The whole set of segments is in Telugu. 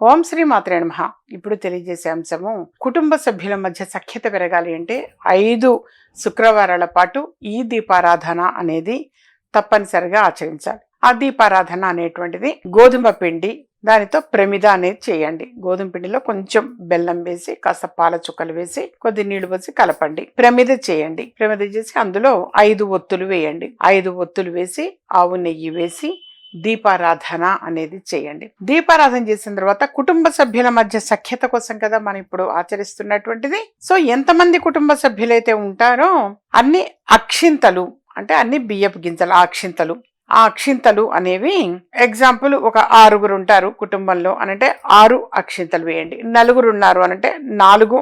ఓం శ్రీ మాత్రే నమ. ఇప్పుడు తెలియజేసే అంశము కుటుంబ సభ్యుల మధ్య సఖ్యత పెరగాలి అంటే ఐదు శుక్రవారాల పాటు ఈ దీపారాధన అనేది తప్పనిసరిగా ఆచరించాలి. ఆ దీపారాధన అనేటువంటిది గోధుమ పిండి దానితో ప్రమిద అనేది చేయండి. గోధుమ పిండిలో కొంచెం బెల్లం వేసి కాస్త పాల చుక్కలు వేసి కొద్ది నీళ్ళు పోసి కలపండి. ప్రమిద చేయండి. ప్రమిద చేసి అందులో ఐదు ఒత్తులు వేయండి. ఐదు ఒత్తులు వేసి ఆవు నెయ్యి వేసి దీపారాధన అనేది చేయండి. దీపారాధన చేసిన తర్వాత కుటుంబ సభ్యుల మధ్య సఖ్యత కోసం కదా మనం ఇప్పుడు ఆచరిస్తున్నటువంటిది. సో ఎంతమంది కుటుంబ సభ్యులైతే ఉంటారో అన్ని అక్షింతలు అంటే అన్ని బియ్యపు గింజలు ఆ అక్షింతలు ఆ అక్షింతలు అనేవి ఎగ్జాంపుల్ ఒక ఆరుగురు ఉంటారు కుటుంబంలో అనంటే ఆరు అక్షింతలు వేయండి. నలుగురు ఉన్నారు అనంటే నాలుగు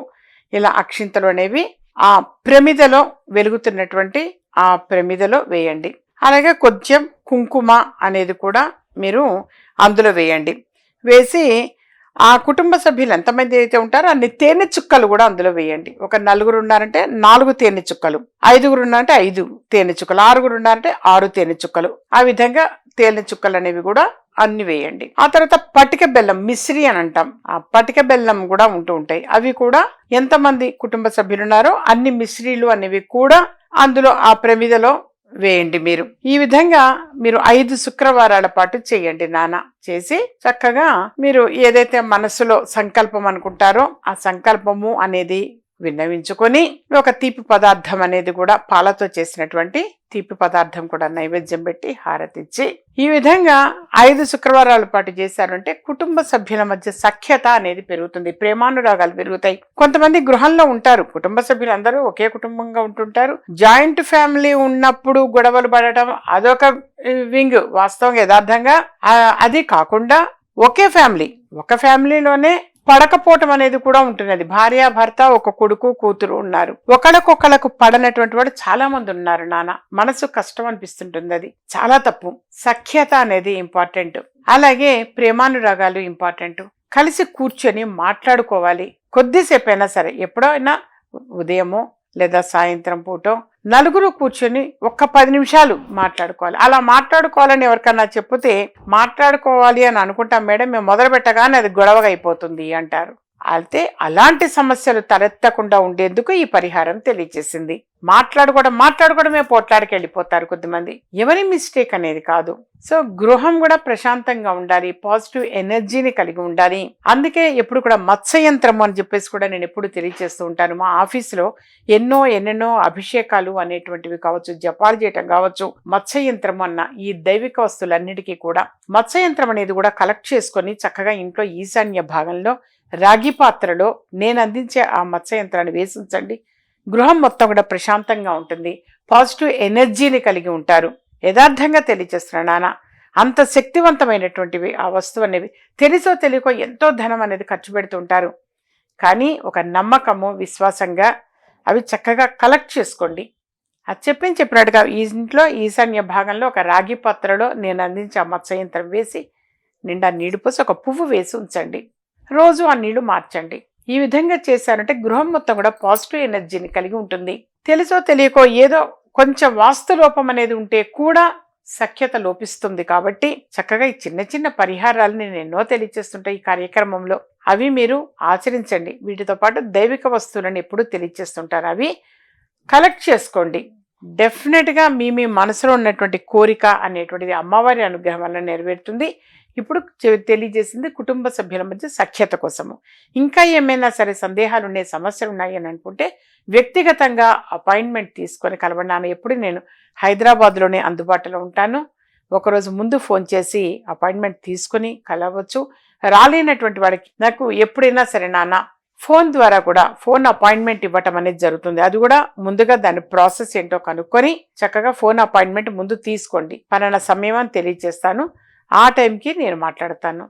ఇలా అక్షింతలు అనేవి ఆ ప్రమిదలో వెలుగుతున్నటువంటి ఆ ప్రమిదలో వేయండి. అలాగే కొంచెం కుంకుమ అనేది కూడా మీరు అందులో వేయండి. వేసి ఆ కుటుంబ సభ్యులు ఎంతమంది అయితే ఉంటారో అన్ని తేనె చుక్కలు కూడా అందులో వేయండి. ఒక నలుగురు ఉన్నారంటే నాలుగు తేనె చుక్కలు ఐదుగురు ఉన్నారంటే ఐదు తేనె చుక్కలు ఆరుగురు ఉన్నారంటే ఆరు తేనె చుక్కలు. ఆ విధంగా తేనె చుక్కలు అనేవి కూడా అన్ని వేయండి. ఆ తర్వాత పటిక బెల్లం మిశ్రి అని అంటాం. ఆ పటిక బెల్లం కూడా ఉంటూ ఉంటాయి. అవి కూడా ఎంతమంది కుటుంబ సభ్యులు ఉన్నారో అన్ని మిశ్రీలు అనేవి కూడా అందులో ఆ ప్రమిదలో వేయండి మీరు. ఈ విధంగా మీరు ఐదు శుక్రవారాల పాటు చేయండి నాన్న. చేసి చక్కగా మీరు ఏదైతే మనసులో సంకల్పం అనుకుంటారో ఆ సంకల్పము అనేది విన్నవించుకొని ఒక తీపి పదార్థం అనేది కూడా పాలతో చేసినటువంటి తీపి పదార్థం కూడా నైవేద్యం పెట్టి హారతిచ్చి ఈ విధంగా ఐదు శుక్రవారాల పాటు చేశారంటే కుటుంబ సభ్యుల మధ్య సఖ్యత అనేది పెరుగుతుంది ప్రేమానురాగాలు పెరుగుతాయి. కొంతమంది గృహంలో ఉంటారు కుటుంబ సభ్యులందరూ ఒకే కుటుంబంగా ఉంటుంటారు. జాయింట్ ఫ్యామిలీ ఉన్నప్పుడు గొడవలు పడటం అదొక వింగ్ వాస్తవం యథార్థంగా. అది కాకుండా ఒకే ఫ్యామిలీ ఒక ఫ్యామిలీలోనే పడకపోవటం అనేది కూడా ఉంటున్నది. భార్య భర్త ఒక కొడుకు కూతురు ఉన్నారు. ఒకళ్ళకొకళ్ళకు పడనటువంటి వాడు చాలా మంది ఉన్నారు నాన్న. మనసు కష్టం అనిపిస్తుంటుంది అది. చాలా తప్పు. సఖ్యత అనేది ఇంపార్టెంట్. అలాగే ప్రేమానురాగాలు ఇంపార్టెంట్. కలిసి కూర్చొని మాట్లాడుకోవాలి. కొద్దిసేపు అయినా సరే ఎప్పుడైనా ఉదయమో లేదా సాయంత్రం పూటో నలుగురు కూర్చొని ఒక్క పది నిమిషాలు మాట్లాడుకోవాలి. అలా మాట్లాడుకోవాలని ఎవరికన్నా చెప్తే మాట్లాడుకోవాలి అని అనుకుంటాం మేడం మేము మొదలు పెట్టగానే అది గొడవగా అయిపోతుంది అంటారు. అయితే అలాంటి సమస్యలు తలెత్తకుండా ఉండేందుకు ఈ పరిహారం తెలియజేసింది. మాట్లాడుకోవడం మాట్లాడుకోవడమే పోట్లాడికి వెళ్ళిపోతారు కొద్దిమంది. ఎవరి మిస్టేక్ అనేది కాదు. సో గృహం కూడా ప్రశాంతంగా ఉండాలి పాజిటివ్ ఎనర్జీని కలిగి ఉండాలి. అందుకే ఎప్పుడు కూడా మత్స్యయంత్రం అని చెప్పేసి కూడా నేను ఎప్పుడు తెలియజేస్తూ ఉంటాను. మా ఆఫీసులో ఎన్నో ఎన్నెన్నో అభిషేకాలు అనేటువంటివి కావచ్చు జపాలు చేయటం కావచ్చు మత్స్యయంత్రం అన్న ఈ దైవిక వస్తువులన్నిటికీ కూడా. మత్స్యయంత్రం అనేది కూడా కలెక్ట్ చేసుకొని చక్కగా ఇంట్లో ఈశాన్య భాగంలో రాగి పాత్రలో నేను అందించే ఆ మత్స్యయంత్రాన్ని వేసి ఉంచండి గృహం మొత్తం కూడా ప్రశాంతంగా ఉంటుంది. పాజిటివ్ ఎనర్జీని కలిగి ఉంటారు. యథార్థంగా తెలియజేస్తున్నాను నాన్న. అంత శక్తివంతమైనటువంటివి ఆ వస్తువు అనేవి. తెలుసో తెలియకో ఎంతో ధనం అనేది ఖర్చు పెడుతుంటారు కానీ ఒక నమ్మకము విశ్వాసంగా అవి చక్కగా కలెక్ట్ చేసుకోండి. అది చెప్పింది చెప్పినట్టుగా ఈ ఇంట్లో ఈశాన్య భాగంలో ఒక రాగి పాత్రలో నేను అందించే ఆ మత్స్యయంత్రం వేసి నిండా నీడిపోసి ఒక పువ్వు వేసి ఉంచండి. రోజు ఆ నీళ్ళు మార్చండి. ఈ విధంగా చేశారంటే గృహం మొత్తం కూడా పాజిటివ్ ఎనర్జీని కలిగి ఉంటుంది. తెలుసో తెలియకో ఏదో కొంచెం వాస్తులోపం అనేది ఉంటే కూడా సఖ్యత లోపిస్తుంది కాబట్టి చక్కగా ఈ చిన్న చిన్న పరిహారాలు నేను ఎన్నో తెలియచేస్తుంటా ఈ కార్యక్రమంలో. అవి మీరు ఆచరించండి. వీటితో పాటు దైవిక వస్తువులను ఎప్పుడూ తెలియచేస్తుంటారు అవి. కలెక్ట్ చేసుకోండి. డెఫినెట్గా మీ మీ మనసులో ఉన్నటువంటి కోరిక అనేటువంటిది అమ్మవారి అనుగ్రహం వల్ల నెరవేరుతుంది. ఇప్పుడు తెలియజేసింది కుటుంబ సభ్యుల మధ్య సఖ్యత కోసము. ఇంకా ఏమైనా సరే సందేహాలు ఉన్నాయి సమస్యలు ఉన్నాయి అని అనుకుంటే వ్యక్తిగతంగా అపాయింట్మెంట్ తీసుకొని కలవండి. ఎప్పుడు నేను హైదరాబాద్లోనే అందుబాటులో ఉంటాను. ఒకరోజు ముందు ఫోన్ చేసి అపాయింట్మెంట్ తీసుకొని కలవచ్చు. రాలేనటువంటి వాడికి నాకు ఎప్పుడైనా సరే నాన్న ఫోన్ ద్వారా కూడా ఫోన్ అపాయింట్మెంట్ ఇవ్వటం అనేది జరుగుతుంది. అది కూడా ముందుగా దాని ప్రాసెస్ ఏంటో కనుక్కొని చక్కగా ఫోన్ అపాయింట్మెంట్ ముందు తీసుకోండి. పలానా సమయం అని తెలియజేస్తాను. ఆ టైంకి నేను మాట్లాడతాను.